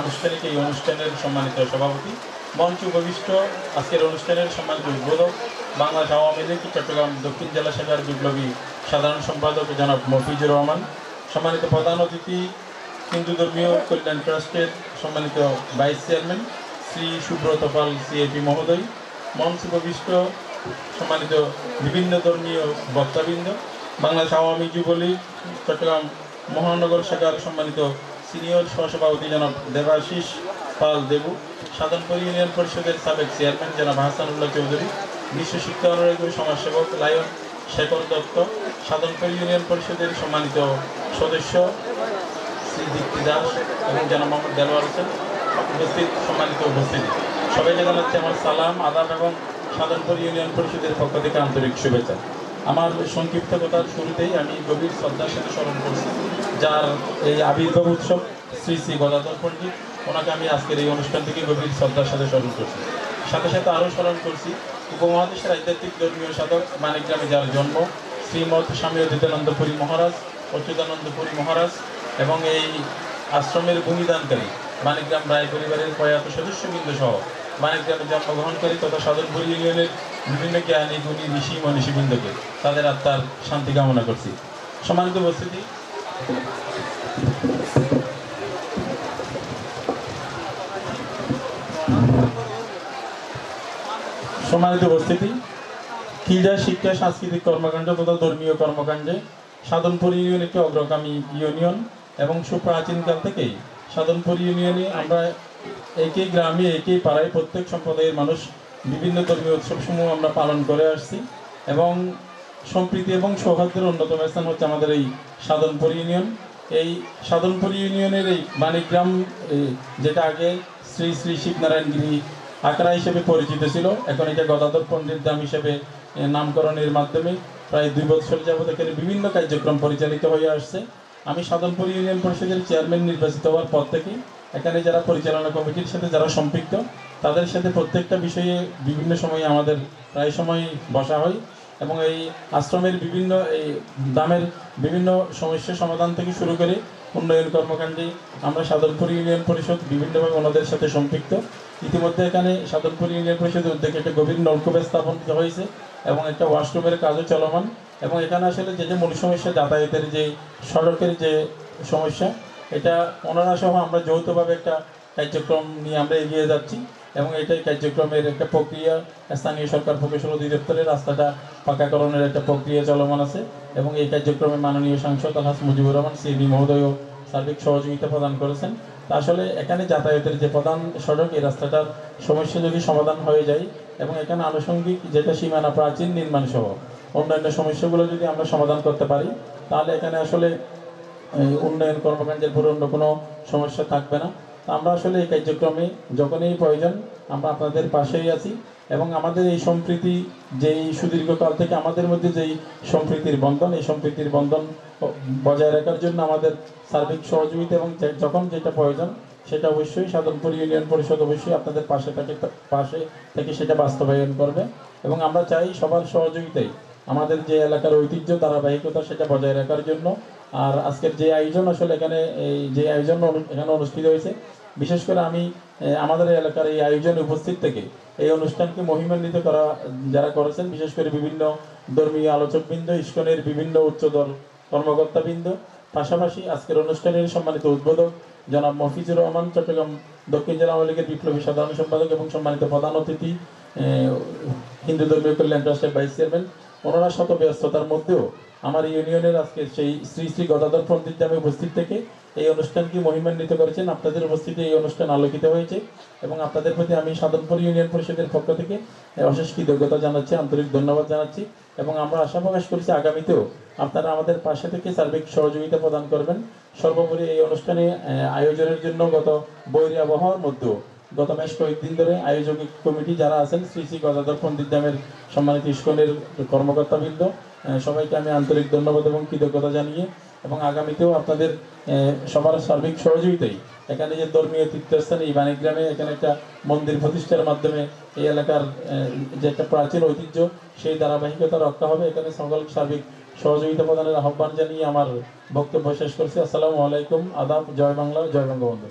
আনুষ্ঠানিক এই অনুষ্ঠানের সম্মানিত সভাপতি, মঞ্চ উপবিষ্ট আজকের অনুষ্ঠানের সম্মানিত উদ্বোধক বাংলাদেশ আওয়ামী লীগ, চট্টগ্রাম দক্ষিণ জেলা শাখার বিপ্লবী সাধারণ সম্পাদক জনাব মফিজুর রহমান, সম্মানিত প্রধান অতিথি হিন্দু ধর্মীয় কল্যাণ ট্রাস্টের সম্মানিত vice chairman Shri Subrata Pal CAP মহোদয়, মঞ্চ উপবিষ্ট সম্মানিত বিভিন্ন ধর্মীয় বক্তাবৃন্দ, বাংলাদেশ আওয়ামী যুবলীগ, চট্টগ্রাম মহানগর শাখার সম্মানিত সিনিয়র সহসভাপতি জনাব দেবাশিস পাল দেবু সাধনপুর ইউনিয়ন পরিষদের সাবেক চেয়ারম্যান জনাব হাসানুল্লাহ চৌধুরী, বিশ্ব শিক্ষা অনুরাগী সমাজসেবক লায়ন শেখর দত্ত সাধনপুর ইউনিয়ন পরিষদের সম্মানিত সদস্য শ্রী দীপ্তি দাস এবং জনাব মোহাম্মদ দেলোয়ার হোসেন উপস্থিত সম্মানিত উপস্থিতি। সবাইকে জানাচ্ছি আমার সালাম, আদাব এবং সাধনপুর ইউনিয়ন পরিষদের পক্ষ থেকে আন্তরিক শুভেচ্ছা। আমার সংক্ষিপ্ত কথার শুরুতেই আমি গভীর শ্রদ্ধার সাথে স্মরণ করছি। যার এই আবির্ভাব উৎসব শ্রী শ্রী গদাধর পণ্ডিত, ওনাকে আমি আজকের এই অনুষ্ঠান থেকে গভীর শ্রদ্ধার সাথে স্মরণ করছি। সাথে সাথে আরও স্মরণ করছি, উপমহাদেশের আধ্যাত্মিক ধর্মীয় সাধক মানিকগ্রামে যার জন্ম, শ্রীমৎ স্বামী অদ্বিতানন্দ পুরী মহারাজ অচ্যুতানন্দ পুরী মহারাজ এবং এই আশ্রমের ভূমিদানকারী মানিকগ্রাম রায় পরিবারের প্রয়াত সদস্যবৃন্দ সহ মানিকগ্রামে জন্মগ্রহণকারী তথা সাধনপুর ইউনিয়নের বিভিন্ন জ্ঞানী, গুণী, ঋষি, মনীষীবৃন্দকে তাদের আত্মার শান্তি কামনা করছি। সম্মানিত উপস্থিতি সম্মানিত উপস্থিতি, ক্রীড়া, শিক্ষা, সাংস্কৃতিক কর্মকাণ্ড তথা ধর্মীয় কর্মকাণ্ডে সাধনপুর ইউনিয়ন একটি অগ্রগামী ইউনিয়ন এবং সুপ্রাচীনকাল থেকেই সাধনপুর ইউনিয়নে আমরা একই গ্রামে একই পাড়ায় প্রত্যেক সম্প্রদায়ের মানুষ বিভিন্ন ধর্মীয় উৎসবসমূহ আমরা পালন করে আসছি এবং সম্প্রীতি এবং সৌহার্দ্যের অন্যতম স্থান হচ্ছে আমাদের এই সাধনপুর ইউনিয়ন। এই সাধনপুর ইউনিয়নের এই এই যেটা আগে শ্রী শ্রী শিবনারায়ণগিরি আখড়া হিসেবে পরিচিত ছিল, এখন এটা গদাধর পণ্ডিত ধাম হিসেবে নামকরণের মাধ্যমে প্রায় দুই বছর যাবত এখানে বিভিন্ন কার্যক্রম পরিচালিত হয়ে আসছে। আমি সাধনপুর ইউনিয়ন পরিষদের চেয়ারম্যান নির্বাচিত হওয়ার পর থেকে এখানে যারা পরিচালনা কমিটির সাথে যারা সম্পৃক্ত, তাদের সাথে প্রত্যেকটা বিষয়ে বিভিন্ন সময়ে আমাদের প্রায় সময় বসা হয়। এবং এই আশ্রমের বিভিন্ন, এই দামের বিভিন্ন সমস্যা সমাধান থেকে শুরু করে উন্নয়ন কর্মকাণ্ডে আমরা সাধনপুর ইউনিয়ন পরিষদ বিভিন্নভাবে ওনাদের সাথে সম্পৃক্ত। ইতিমধ্যে এখানে সাধনপুর ইউনিয়ন পরিষদের উদ্যোগে একটা গভীর নলকূপ স্থাপন হয়েছে এবং একটা ওয়াশরুমের কাজও চলমান। এবং এখানে আসলে যে যে মূল সমস্যা, যাতায়াতের যে সড়কের যে সমস্যা, এটা ওনারা সহ আমরা যৌথভাবে একটা কার্যক্রম নিয়ে আমরা এগিয়ে যাচ্ছি। এবং এটাই কার্যক্রমের একটা প্রক্রিয়া। স্থানীয় সরকার প্রকৌশল অধিদপ্তরের রাস্তাটা পাকাকরণের একটা প্রক্রিয়া চলমান আছে এবং এই কার্যক্রমে মাননীয় সাংসদ আলহাস মুজিবুর রহমান সিবি মহোদয়ও সার্বিক সহযোগিতা প্রদান করেছেন। তা আসলে এখানে যাতায়াতের যে প্রধান সড়ক, এই রাস্তাটার সমস্যা যদি সমাধান হয়ে যায় এবং এখানে আনুষঙ্গিক যেটা সীমানা প্রাচীন নির্মাণ সহ অন্যান্য সমস্যাগুলো যদি আমরা সমাধান করতে পারি, তাহলে এখানে আসলে উন্নয়ন কর্মকাণ্ডের পরে অন্য কোনো সমস্যা থাকবে না। আমরা আসলে এই কার্যক্রমে যখনই প্রয়োজন, আমরা আপনাদের পাশেই আছি এবং আমাদের এই সম্প্রীতি যেই সুদীর্ঘকাল থেকে আমাদের মধ্যে যেই সম্প্রীতির বন্ধন, এই সম্প্রীতির বন্ধন বজায় রাখার জন্য আমাদের সার্বিক সহযোগিতা এবং যখন যেটা প্রয়োজন, সেটা অবশ্যই সাধনপুর ইউনিয়ন পরিষদ অবশ্যই আপনাদের পাশে থেকে পাশে থেকে সেটা বাস্তবায়ন করবে এবং আমরা চাই সবার সহযোগিতায় আমাদের যে এলাকার ঐতিহ্য, ধারাবাহিকতা, সেটা বজায় রাখার জন্য আর আজকের যে আয়োজন আসলে এখানে, এই যে আয়োজন এখানে অনুষ্ঠিত হয়েছে, বিশেষ করে আমি আমাদের এলাকার এই আয়োজনে উপস্থিত থেকে এই অনুষ্ঠানকে মহিমান্বিত করা, যারা করেছেন, বিশেষ করে বিভিন্ন ধর্মীয় আলোচকবৃন্দ, ইস্কনের বিভিন্ন উচ্চদর কর্মকর্তাবৃন্দ, পাশাপাশি আজকের অনুষ্ঠানের সম্মানিত উদ্বোধক জনাব মফিজুর রহমান, চট্টগ্রাম দক্ষিণ জেলা আওয়ামী লীগের বিপ্লবী সাধারণ সম্পাদক এবং সম্মানিত প্রধান অতিথি হিন্দু ধর্মীয় কল্যাণ ট্রাস্টের ভাইস চেয়ারম্যান, ওনারা শত ব্যস্ততার মধ্যেও আমার ইউনিয়নের আজকে সেই শ্রী শ্রী গদাধর পণ্ডিত নামে উপস্থিত থেকে এই অনুষ্ঠানকে মহিমান্বিত করেছেন। আপনাদের উপস্থিতি এই অনুষ্ঠান আলোকিত হয়েছে এবং আপনাদের প্রতি আমি সাধনপুর ইউনিয়ন পরিষদের পক্ষ থেকে অশেষ কৃতজ্ঞতা জানাচ্ছি, আন্তরিক ধন্যবাদ জানাচ্ছি এবং আমরা আশা প্রকাশ করছি আগামীতেও আপনারা আমাদের পাশে থেকে সার্বিক সহযোগিতা প্রদান করবেন। সর্বোপরি এই অনুষ্ঠানে আয়োজনের জন্য গত বৈরী আবহাওয়ার মধ্যেও গত বেশ কয়েকদিন ধরে আয়োজক কমিটি যারা আছেন, শ্রী শ্রী গদাধর পণ্ডিত দামের সম্মানিত ইস্কনের কর্মকর্তাবৃন্দ সবাইকে আমি আন্তরিক ধন্যবাদ এবং কৃতজ্ঞতা জানিয়ে এবং আগামীতেও আপনাদের সবার সার্বিক সহযোগিতাই এখানে যে ধর্মীয় তীর্থস্থান, এই বাণীগ্রামে এখানে একটা মন্দির প্রতিষ্ঠার মাধ্যমে এই এলাকার যে একটা প্রাচীন ঐতিহ্য, সেই ধারাবাহিকতা রক্ষা হবে। এখানে সকল সার্বিক সহযোগিতা প্রদানের আহ্বান জানিয়ে আমার বক্তব্য শেষ করছি। আসসালামু আলাইকুম। আদাব। জয় বাংলা। জয় বঙ্গবন্ধু।